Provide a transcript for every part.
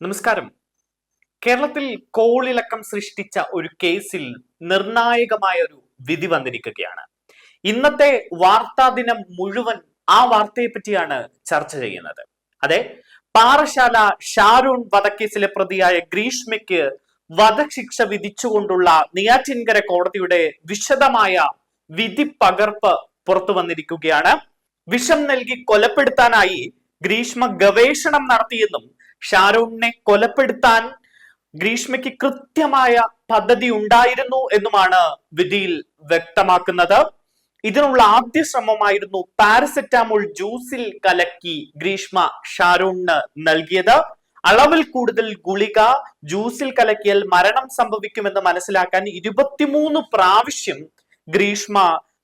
നമസ്കാരം. കേരളത്തിൽ കോളിളക്കം സൃഷ്ടിച്ച ഒരു കേസിൽ നിർണായകമായ ഒരു വിധി വന്നിരിക്കുകയാണ്. ഇന്നത്തെ വാർത്താ ദിനം മുഴുവൻ ആ വാർത്തയെ പറ്റിയാണ് ചർച്ച ചെയ്യുന്നത്. അതെ പാറശാല ഷാരൂൺ വധക്കേസിലെ പ്രതിയായ ഗ്രീഷ്മയ്ക്ക് വധശിക്ഷ വിധിച്ചുകൊണ്ടുള്ള നെയ്യാറ്റിൻകര കോടതിയുടെ വിശദമായ വിധി പകർപ്പ് പുറത്തു വന്നിരിക്കുകയാണ്. വിഷം നൽകി കൊലപ്പെടുത്താനായി ഗ്രീഷ്മ ഗവേഷണം നടത്തിയെന്നും ഷാരൂണിനെ കൊലപ്പെടുത്താൻ ഗ്രീഷ്മയ്ക്ക് കൃത്യമായ പദ്ധതി ഉണ്ടായിരുന്നു എന്നുമാണ് വിധിയിൽ വ്യക്തമാക്കുന്നത്. ഇതിനുള്ള ആദ്യ ശ്രമമായിരുന്നു പാരസെറ്റാമോൾ ജ്യൂസിൽ കലക്കി ഗ്രീഷ്മ ഷാരൂണിന് നൽകിയത്. അളവിൽ കൂടുതൽ ഗുളിക ജ്യൂസിൽ കലക്കിയാൽ മരണം സംഭവിക്കുമെന്ന് മനസ്സിലാക്കാൻ ഇരുപത്തിമൂന്ന് പ്രാവശ്യം ഗ്രീഷ്മ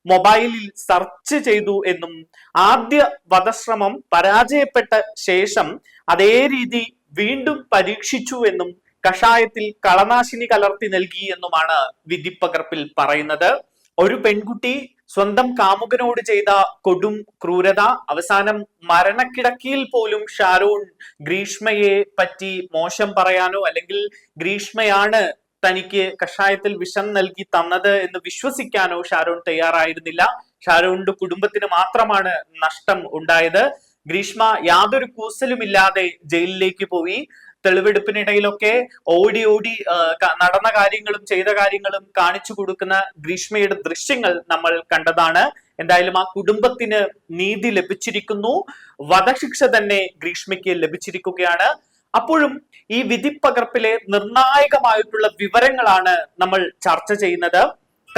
മൊബൈലിൽ സെർച്ച് ചെയ്തു എന്നും ആദ്യ വധശ്രമം പരാജയപ്പെട്ട ശേഷം അതേ രീതി വീണ്ടും പരീക്ഷിച്ചു എന്നും കഷായത്തിൽ കളനാശിനി കലർത്തി നൽകി എന്നുമാണ് വിധിപ്പകർപ്പിൽ പറയുന്നത്. ഒരു പെൺകുട്ടി സ്വന്തം കാമുകനോട് ചെയ്ത കൊടും ക്രൂരത അവസാനം മരണക്കിടക്കിയിൽ പോലും ഷാരൂൺ ഗ്രീഷ്മയെ പറ്റി മോശം പറയാനോ അല്ലെങ്കിൽ ഗ്രീഷ്മയാണ് തനിക്ക് കഷായത്തിൽ വിഷം നൽകി തന്നത് എന്ന് വിശ്വസിക്കാനോ ഷാരൂൺ തയ്യാറായിരുന്നില്ല. ഷാരൂണിന്റെ കുടുംബത്തിന് മാത്രമാണ് നഷ്ടം ഉണ്ടായത്. ഗ്രീഷ്മ യാതൊരു കൂസലുമില്ലാതെ ജയിലിലേക്ക് പോയി. തെളിവെടുപ്പിനിടയിലൊക്കെ ഓടി ഓടി നടന്ന കാര്യങ്ങളും ചെയ്ത കാര്യങ്ങളും കാണിച്ചു കൊടുക്കുന്ന ഗ്രീഷ്മയുടെ ദൃശ്യങ്ങൾ നമ്മൾ കണ്ടതാണ്. എന്തായാലും ആ കുടുംബത്തിന് നീതി ലഭിച്ചിരിക്കുന്നു. വധശിക്ഷ തന്നെ ഗ്രീഷ്മയ്ക്ക് ലഭിച്ചിരിക്കുകയാണ്. അപ്പോഴും ഈ വിധിപ്പകർപ്പിലെ നിർണായകമായിട്ടുള്ള വിവരങ്ങളാണ് നമ്മൾ ചർച്ച ചെയ്യുന്നത്.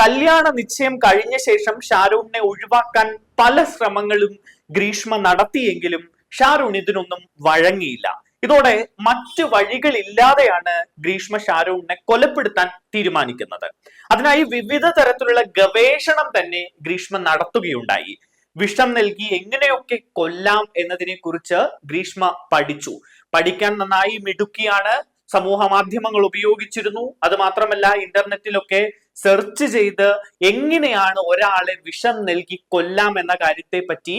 കല്യാണ നിശ്ചയം കഴിഞ്ഞ ശേഷം ഷാരൂണിനെ ഒഴിവാക്കാൻ പല ശ്രമങ്ങളും ഗ്രീഷ്മ നടത്തിയെങ്കിലും ഷാരൂൺ ഇതിനൊന്നും വഴങ്ങിയില്ല. ഇതോടെ മറ്റ് വഴികളില്ലാതെയാണ് ഗ്രീഷ്മ ഷാരൂണിനെ കൊലപ്പെടുത്താൻ തീരുമാനിക്കുന്നത്. അതിനായി വിവിധ തരത്തിലുള്ള ഗവേഷണം തന്നെ ഗ്രീഷ്മ നടത്തുകയുണ്ടായി. വിഷം നൽകി എങ്ങനെയൊക്കെ കൊല്ലാം എന്നതിനെ കുറിച്ച് ഗ്രീഷ്മ പഠിച്ചു. പഠിക്കാൻ നന്നായി മിടുക്കിയാണ്. സമൂഹ മാധ്യമങ്ങൾ ഉപയോഗിച്ചിരുന്നു. അത് മാത്രമല്ല ഇന്റർനെറ്റിലൊക്കെ സെർച്ച് ചെയ്ത് എങ്ങനെയാണ് ഒരാളെ വിഷം നൽകി കൊല്ലാം എന്ന കാര്യത്തെ പറ്റി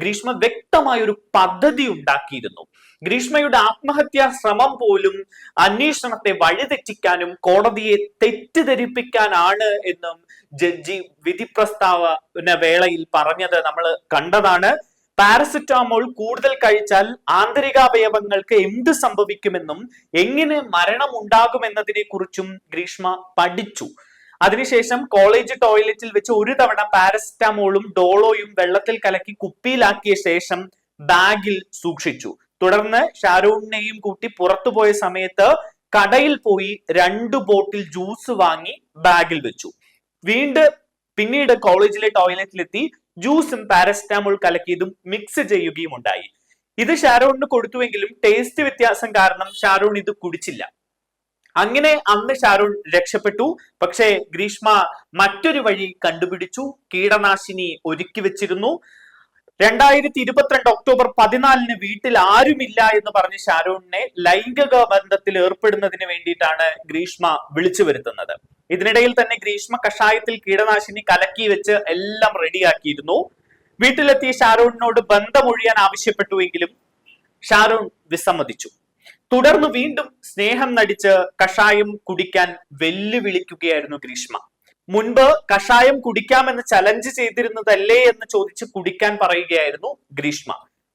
ഗ്രീഷ്മ വ്യക്തമായ ഒരു പദ്ധതി ഉണ്ടാക്കിയിരുന്നു. ഗ്രീഷ്മയുടെ ആത്മഹത്യാ ശ്രമം പോലും അന്വേഷണത്തെ വഴിതെറ്റിക്കാനും കോടതിയെ തെറ്റിദ്ധരിപ്പിക്കാനാണ് എന്നും ജഡ്ജി വിധി പ്രസ്താവന വേളയിൽ പറഞ്ഞത് നമ്മൾ കണ്ടതാണ്. പാരസിറ്റാമോൾ കൂടുതൽ കഴിച്ചാൽ ആന്തരികാവയവങ്ങൾക്ക് എന്ത് സംഭവിക്കുമെന്നും എങ്ങനെ മരണം ഉണ്ടാകുമെന്നതിനെ കുറിച്ചും ഗ്രീഷ്മ പഠിച്ചു. അതിനുശേഷം കോളേജ് ടോയ്ലറ്റിൽ വെച്ച് ഒരു തവണ പാരസിറ്റാമോളും ഡോളോയും വെള്ളത്തിൽ കലക്കി കുപ്പിയിലാക്കിയ ശേഷം ബാഗിൽ സൂക്ഷിച്ചു. തുടർന്ന് ഷാരൂണിനെയും കൂട്ടി പുറത്തുപോയ സമയത്ത് കടയിൽ പോയി രണ്ട് ബോട്ടിൽ ജ്യൂസ് വാങ്ങി ബാഗിൽ വെച്ചു. വീണ്ടും പിന്നീട് കോളേജിലെ ടോയ്ലറ്റിലെത്തി ജ്യൂസും പാരസിറ്റാമോൾ കലക്കിയതും മിക്സ് ചെയ്യുകയും ഉണ്ടായി. ഇത് ഷാരൂണിന് കൊടുത്തുവെങ്കിലും ടേസ്റ്റ് വ്യത്യാസം കാരണം ഷാരൂൺ ഇത് കുടിച്ചില്ല. അങ്ങനെ അന്ന് ഷാരൂൺ രക്ഷപ്പെട്ടു. പക്ഷേ ഗ്രീഷ്മ മറ്റൊരു വഴി കണ്ടുപിടിച്ചു. കീടനാശിനി ഒരുക്കി വെച്ചിരുന്നു. രണ്ടായിരത്തി ഇരുപത്തിരണ്ട് ഒക്ടോബർ പതിനാലിന് വീട്ടിൽ ആരുമില്ല എന്ന് പറഞ്ഞ് ഷാരൂണിനെ ലൈംഗിക ബന്ധത്തിൽ ഏർപ്പെടുന്നതിന് വേണ്ടിയിട്ടാണ് ഗ്രീഷ്മ വിളിച്ചു വരുത്തുന്നത്. ഇതിനിടയിൽ തന്നെ ഗ്രീഷ്മ കഷായത്തിൽ കീടനാശിനി കലക്കി വെച്ച് എല്ലാം റെഡിയാക്കിയിരുന്നു. വീട്ടിലെത്തിയ ഷാരൂണിനോട് ബന്ധമൊഴിയാൻ ആവശ്യപ്പെട്ടുവെങ്കിലും ഷാരൂൺ വിസമ്മതിച്ചു. തുടർന്ന് വീണ്ടും സ്നേഹം നടിച്ച് കഷായം കുടിക്കാൻ വെല്ലുവിളിക്കുകയായിരുന്നു ഗ്രീഷ്മ. മുൻപ് കഷായം കുടിക്കാമെന്ന് ചലഞ്ച് ചെയ്തിരുന്നതല്ലേ എന്ന് ചോദിച്ച് കുടിക്കാൻ പറയുകയായിരുന്നു ഗ്രീഷ്മ.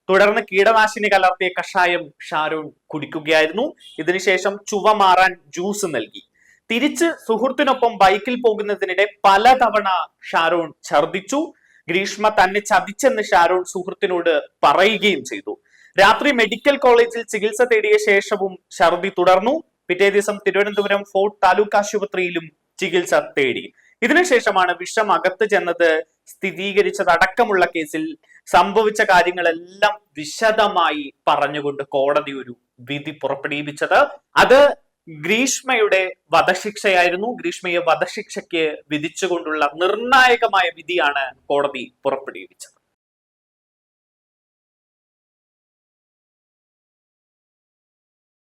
തുടർന്ന് കീടനാശിനി കലർത്തിയ കഷായം ഷാരൂൺ കുടിക്കുകയായിരുന്നു. ഇതിനുശേഷം ചുവ മാറാൻ ജ്യൂസ് നൽകി. തിരിച്ച് സുഹൃത്തിനൊപ്പം ബൈക്കിൽ പോകുന്നതിനിടെ പലതവണ ഷാരൂൺ ഛർദിച്ചു ഗ്രീഷ്മ തന്നെ ചതിച്ചെന്ന് ഷാരൂൺ സുഹൃത്തിനോട് പറയുകയും ചെയ്തു. രാത്രി മെഡിക്കൽ കോളേജിൽ ചികിത്സ തേടിയ ശേഷവും ഛർദി തുടർന്നു. പിറ്റേ ദിവസം തിരുവനന്തപുരം ഫോർട്ട് താലൂക്ക് ആശുപത്രിയിലും ചികിത്സ തേടി. ഇതിനുശേഷമാണ് വിഷം അകത്ത് ചെന്നത് സ്ഥിരീകരിച്ചതടക്കമുള്ള കേസിൽ സംഭവിച്ച കാര്യങ്ങളെല്ലാം വിശദമായി പറഞ്ഞുകൊണ്ട് കോടതി ഒരു വിധി പുറപ്പെടുവിച്ചത് അത് ഗ്രീഷ്മയുടെ വധശിക്ഷയായിരുന്നു. ഗ്രീഷ്മയെ വധശിക്ഷയ്ക്ക് വിധിച്ചുകൊണ്ടുള്ള നിർണായകമായ വിധിയാണ് കോടതി പുറപ്പെടുവിച്ചത്.